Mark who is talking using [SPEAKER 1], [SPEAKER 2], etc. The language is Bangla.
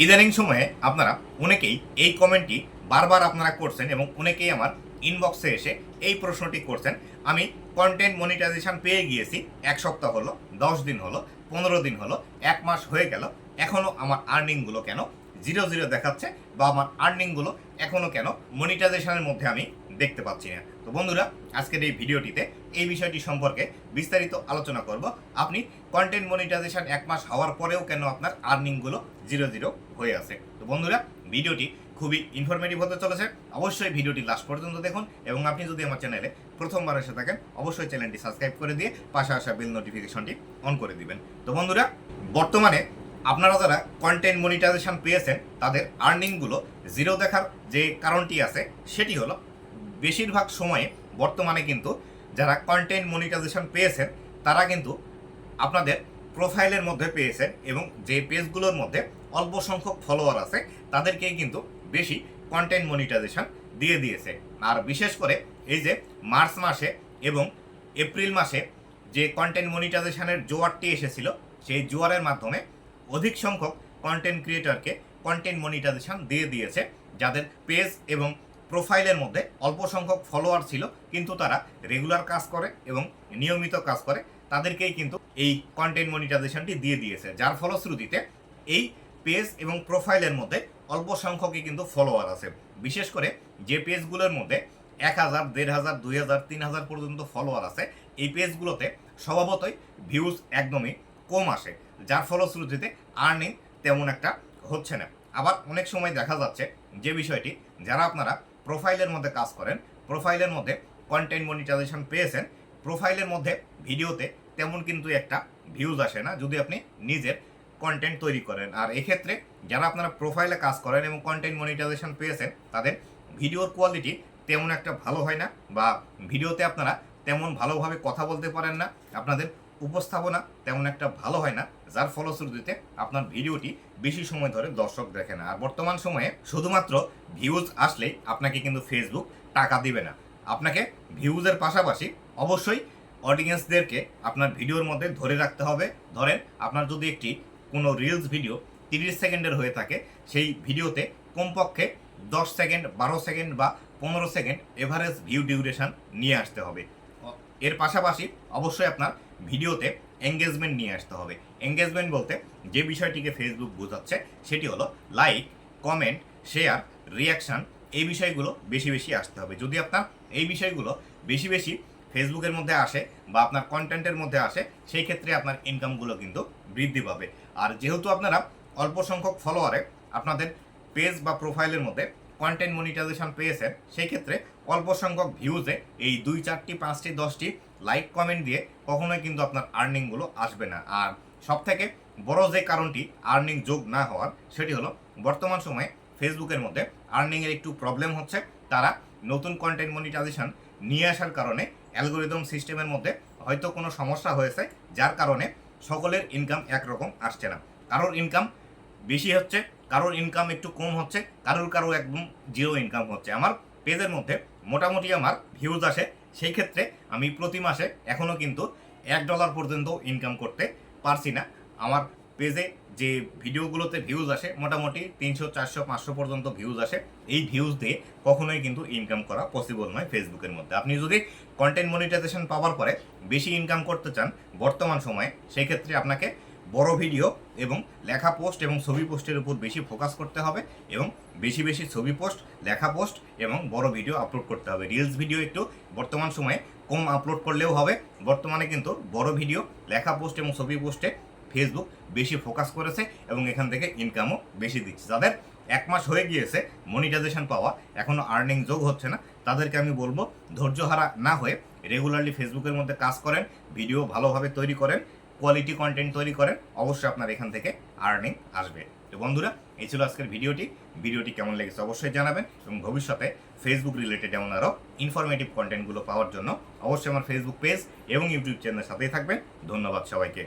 [SPEAKER 1] ইদানিং সময়ে আপনারা অনেকেই এই কমেন্টটি বারবার আপনারা করছেন এবং অনেকেই আমার ইনবক্সে এসে এই প্রশ্নটি করছেন। আমি কন্টেন্ট মনিটাইজেশন পেয়ে গিয়েছি, এক সপ্তাহ হলো, দশ দিন হলো, পনেরো দিন হলো, এক মাস হয়ে গেল এখনও আমার আর্নিংগুলো কেন জিরো জিরো দেখাচ্ছে বা আমার আর্নিংগুলো এখনও কেন মনিটাইজেশনের মধ্যে আমি দেখতে পাচ্ছি না। তো বন্ধুরা, আজকের এই ভিডিওটিতে এই বিষয়টি সম্পর্কে বিস্তারিত আলোচনা করব। আপনি কন্টেন্ট মনিটাইজেশন এক মাস হওয়ার পরেও কেন আপনার আর্নিংগুলো জিরো জিরো হয়ে আছে? তো বন্ধুরা, ভিডিওটি খুবই ইনফরমেটিভ হতে চলেছে। অবশ্যই ভিডিওটি লাস্ট পর্যন্ত দেখুন এবং আপনি যদি আমার চ্যানেলে প্রথমবার এসে থাকেন, অবশ্যই চ্যানেলটি সাবস্ক্রাইব করে দিয়ে পাশে আসা বেল নোটিফিকেশনটি অন করে দিবেন। তো বন্ধুরা, বর্তমানে আপনারা যারা কন্টেন্ট মনিটাইজেশন পেয়েছেন, তাদের আর্নিংগুলো জিরো দেখার যে কারণটি আছে, সেটি হলো বেশিরভাগ সময়ে বর্তমানে কিন্তু যারা কন্টেন্ট মনিটাইজেশন পেয়েছেন, তারা কিন্তু আপনাদের প্রোফাইলের মধ্যে পেয়েছেন এবং যে পেজগুলোর মধ্যে অল্প সংখ্যক ফলোয়ার আছে তাদেরকে কিন্তু বেশি কন্টেন্ট মনিটাইজেশন দিয়ে দিয়েছে। আর বিশেষ করে এই যে মার্চ মাসে এবং এপ্রিল মাসে যে কন্টেন্ট মনিটাইজেশনের জোয়ারটি এসেছিল, সেই জোয়ারের মাধ্যমে অধিক সংখ্যক কন্টেন্ট ক্রিয়েটরকে কন্টেন্ট মনিটাইজেশন দিয়ে দিয়েছে, যাদের পেজ এবং প্রোফাইলের মধ্যে অল্প সংখ্যক ফলোয়ার ছিল, কিন্তু তারা রেগুলার কাজ করে এবং নিয়মিত কাজ করে, তাদেরকেই কিন্তু এই কন্টেন্ট মনিটাইজেশনটি দিয়ে দিয়েছে। যার ফলশ্রুতিতে এই পেজ এবং প্রোফাইলের মধ্যে অল্প সংখ্যকই কিন্তু ফলোয়ার আছে। বিশেষ করে যে পেজগুলোর মধ্যে এক হাজার, দেড় হাজার, দুই হাজার, তিন হাজার পর্যন্ত ফলোয়ার আছে, এই পেজগুলোতে স্বভাবতই ভিউজ একদমই কম আসে, যার ফলশ্রুতিতে আর্নিং তেমন একটা হচ্ছে না। আবার অনেক সময় দেখা যাচ্ছে যে বিষয়টি, যারা আপনারা প্রোফাইলের মধ্যে কাজ করেন, প্রোফাইলের মধ্যে কন্টেন্ট মনিটাইজেশন পেয়েছেন, প্রোফাইলের মধ্যে ভিডিওতে তেমন কিন্তু একটা ভিউজ আসে না যদি আপনি নিজের কন্টেন্ট তৈরি করেন। আর এক্ষেত্রে যারা আপনারা প্রোফাইলে কাজ করেন এবং কন্টেন্ট মনিটাইজেশন পেয়েছেন, তাদের ভিডিওর কোয়ালিটি তেমন একটা ভালো হয় না বা ভিডিওতে আপনারা তেমন ভালোভাবে কথা বলতে পারেন না। আপনাদের উপস্থাপনা তেমন একটা ভালো হয় না, যার ফলশ্রুতিতে আপনার ভিডিওটি বেশি সময় ধরে দর্শক দেখে না। আর বর্তমান সময়ে শুধুমাত্র ভিউজ আসলেই আপনাকে কিন্তু ফেসবুক টাকা দিবে না। আপনাকে ভিউজের পাশাপাশি অবশ্যই অডিয়েন্সদেরকে আপনার ভিডিওর মধ্যে ধরে রাখতে হবে। ধরেন, আপনার যদি একটি কোনো রিলস ভিডিও তিরিশ সেকেন্ডের হয়ে থাকে, সেই ভিডিওতে কমপক্ষে দশ সেকেন্ড, বারো সেকেন্ড বা পনেরো সেকেন্ড এভারেজ ভিউ ডিউরেশন নিয়ে আসতে হবে। এর পাশাপাশি অবশ্যই আপনার ভিডিওতে এঙ্গেজমেন্ট নিয়ে আসতে হবে। এঙ্গেজমেন্ট বলতে যে বিষয়টিকে ফেসবুক বোঝাচ্ছে, সেটি হলো লাইক কমেন্ট শেয়ার রিয়াকশান এই বিষয়গুলো বেশি বেশি আসতে হবে। যদি আপনার এই বিষয়গুলো বেশি বেশি ফেসবুকের মধ্যে আসে বা আপনার কন্টেন্টের মধ্যে আসে, সেই ক্ষেত্রে আপনার ইনকামগুলো কিন্তু বৃদ্ধি পাবে। আর যেহেতু আপনারা অল্প সংখ্যক ফলোয়ারে আপনাদের পেজ বা প্রোফাইলের মধ্যে কন্টেন্ট মনিটাইজেশন পেয়েছেন, সেই ক্ষেত্রে অল্প সংখ্যক ভিউজে এই দুই চারটি, পাঁচটি, দশটি লাইক কমেন্ট দিয়ে কখনোই কিন্তু আপনার আর্নিংগুলো আসবে না। আর সব থেকে বড় যে কারণটি আর্নিং যোগ না হওয়ার, সেটি হলো বর্তমান সময়ে ফেসবুকের মধ্যে আর্নিংয়ের একটু প্রবলেম হচ্ছে। তারা নতুন কন্টেন্ট মনিটাইজেশন নিয়ে আসার কারণে অ্যালগোরিদম সিস্টেমের মধ্যে হয়তো কোনো সমস্যা হয়েছে, যার কারণে সকলের ইনকাম একরকম আসছে না। কারোর ইনকাম বেশি হচ্ছে, কারোর ইনকাম একটু কম হচ্ছে, কারোর কারও একদম জিরো ইনকাম হচ্ছে। আমার পেজের মধ্যে মোটামুটি আমার ভিউজ আসে, সেই ক্ষেত্রে আমি প্রতি মাসে এখনও কিন্তু এক ডলার পর্যন্ত ইনকাম করতে পারছি না। আমার পেজে যে ভিডিওগুলোতে ভিউজ আসে, মোটামুটি তিনশো, চারশো, পাঁচশো পর্যন্ত ভিউজ আসে। এই ভিউজ দিয়ে কখনোই কিন্তু ইনকাম করা পসিবল নয় ফেসবুকের মধ্যে। আপনি যদি কন্টেন্ট মনিটাইজেশন পাওয়ার পরে বেশি ইনকাম করতে চান বর্তমান সময়ে, সেই ক্ষেত্রে আপনাকে বড় ভিডিও এবং লেখা পোস্ট এবং ছবি পোস্টের উপর বেশি ফোকাস করতে হবে এবং বেশি বেশি ছবি পোস্ট, লেখা পোস্ট এবং বড় ভিডিও আপলোড করতে হবে। রিলস ভিডিও একটু বর্তমান সময়ে কম আপলোড করলেও হবে। বর্তমানে কিন্তু বড় ভিডিও, লেখা পোস্ট এবং ছবি পোস্টে ফেসবুক বেশি ফোকাস করেছে এবং এখান থেকে ইনকামও বেশি দিচ্ছে। যাদের এক মাস হয়ে গিয়েছে মনিটাইজেশন পাওয়া এখনও আর্নিং যোগ হচ্ছে না, তাদেরকে আমি বলব ধৈর্যহারা না হয়ে রেগুলারলি ফেসবুকের মধ্যে কাজ করেন ভিডিও ভালোভাবে তৈরি করেন কোয়ালিটি কন্টেন্ট তৈরি করেন, অবশ্যই আপনার এখান থেকে আর্নিং আসবে। তো বন্ধুরা, এই ছিল আজকের ভিডিওটি। ভিডিওটি কেমন লেগেছে অবশ্যই জানাবেন এবং ভবিষ্যতে ফেসবুক রিলেটেড এমন আরও ইনফরমেটিভ কন্টেন্টগুলো পাওয়ার জন্য অবশ্যই আমার ফেসবুক পেজ এবং ইউটিউব চ্যানেলের সাথেই থাকবেন। ধন্যবাদ সবাইকে।